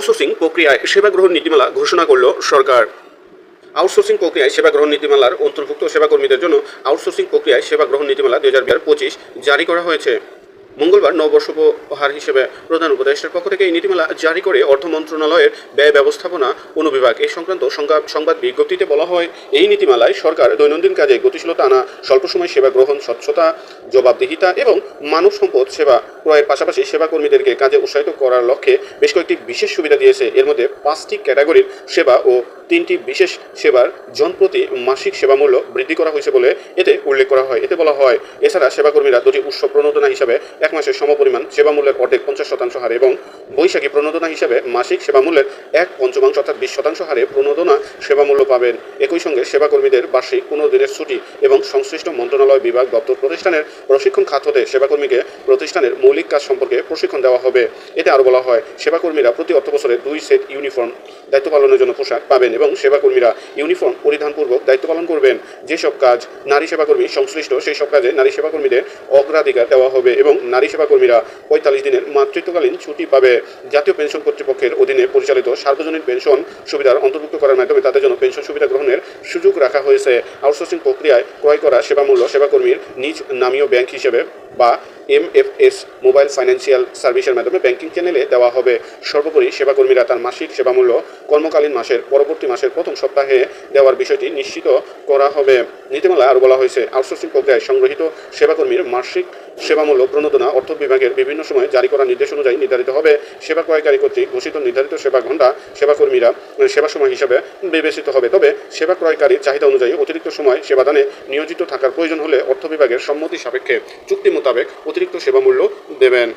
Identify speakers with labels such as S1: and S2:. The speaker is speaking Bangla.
S1: আউটসোর্সিং প্রক্রিয়ায় সেবা গ্রহণ নীতিমালা ঘোষণা করল সরকার। আউটসোর্সিং প্রক্রিয়ায় সেবা গ্রহণ নীতিমালার অন্তর্ভুক্ত সেবাকর্মীদের জন্য আউটসোর্সিং প্রক্রিয়ায় সেবা গ্রহণ নীতিমালা দুই হাজার পঁচিশ জারি করা হয়েছে। মঙ্গলবার নববর্ষ উপহার হিসেবে প্রধান উপদেষ্টার পক্ষ থেকে এই নীতিমালা জারি করে অর্থ মন্ত্রণালয়ের ব্যয় ব্যবস্থাপনা অনুবিভাগ এই সংক্রান্ত সংবাদ বিজ্ঞপ্তিতে বলা হয়, এই নীতিমালায় সরকার দৈনন্দিন কাজে গতিশীলতা আনা, স্বল্প সময় সেবা গ্রহণ স্বচ্ছতা, জবাবদিহিতা এবং মানব সম্পদ সেবা ক্রয়ের পাশাপাশি সেবাকর্মীদেরকে কাজে উৎসাহিত করার লক্ষ্যে বেশ কয়েকটি বিশেষ সুবিধা দিয়েছে। এর মধ্যে পাঁচটি ক্যাটাগরির সেবা ও তিনটি বিশেষ সেবার জনপ্রতি মাসিক সেবা মূল্য বৃদ্ধি করা হয়েছে বলে এতে উল্লেখ করা হয়। এতে বলা হয়, এছাড়া সেবাকর্মীরা দুটি উৎসব প্রণোদনা হিসাবে এক মাসের সমপরিমাণ সেবা মূল্যের অর্ধেক পঞ্চাশ শতাংশ হারে এবং বৈশাখী প্রণোদনা হিসাবে মাসিক সেবা মূল্যের এক পঞ্চমাংশ অর্থাৎ বিশ শতাংশ হারে প্রণোদনা সেবা মূল্য পাবেন। একই সঙ্গে সেবাকর্মীদের বার্ষিক পনেরো দিনের ছুটি এবং সংশ্লিষ্ট মন্ত্রণালয় বিভাগ দপ্তর প্রতিষ্ঠানের প্রশিক্ষণ খাত হতে সেবাকর্মীকে প্রতিষ্ঠানের মৌলিক কাজ সম্পর্কে প্রশিক্ষণ দেওয়া হবে। এতে আরও বলা হয়, সেবাকর্মীরা প্রতি অর্থ বছরে দুই সেট ইউনিফর্ম দায়িত্ব পালনের জন্য পোশাক পাবেন এবং সেবাকর্মীরা ইউনিফর্ম পরিধানপূর্বক দায়িত্ব পালন করবেন। যেসব কাজ নারী সেবাকর্মী সংশ্লিষ্ট সেই সব কাজে নারী সেবাকর্মীদের অগ্রাধিকার দেওয়া হবে এবং নারী সেবাকর্মীরা পঁয়তাল্লিশ দিনের মাতৃত্বকালীন ছুটি পাবে। জাতীয় পেনশন কর্তৃপক্ষের অধীনে পরিচালিত সার্বজনীন পেনশন সুবিধার অন্তর্ভুক্ত করার মাধ্যমে তাদের জন্য পেনশন সুবিধা গ্রহণের সুযোগ রাখা হয়েছে। আউটসোর্সিং প্রক্রিয়ায় ক্রয় করা সেবা মূল্য সেবাকর্মীর নিজ নামীয় ব্যাংক হিসেবে বা এমএফএস মোবাইল ফাইন্যান্সিয়াল সার্ভিসের মাধ্যমে ব্যাংকিং চ্যানেলে দেওয়া হবে। সর্বোপরি সেবাকর্মীরা তার মাসিক সেবামূল্য কর্মকালীন মাসের, পরবর্তী মাসের প্রথম সপ্তাহে দেওয়ার বিষয়টি নিশ্চিত করা হবে। নীতিমালায় আরও বলা হয়েছে, আউটসোর্সিং প্রক্রিয়ায় সংগৃহীত সেবাকর্মীর মাসিক সেবামূল্য প্রণোদনা অর্থ বিভাগের বিভিন্ন সময় জারি করা নির্দেশ অনুযায়ী নির্ধারিত হবে। সেবা ক্রয়কারী কর্তৃক ঘোষিত নির্ধারিত সেবা ঘণ্টা সেবাকর্মীরা সেবা সময় হিসাবে বিবেচিত হবে। তবে সেবা ক্রয়কারীর চাহিদা অনুযায়ী অতিরিক্ত সময় সেবাদানে নিয়োজিত থাকার প্রয়োজন হলে অর্থ বিভাগের সম্মতি সাপেক্ষে চুক্তি মোতাবেক অতিরিক্ত সেবামূল্য দেবেন।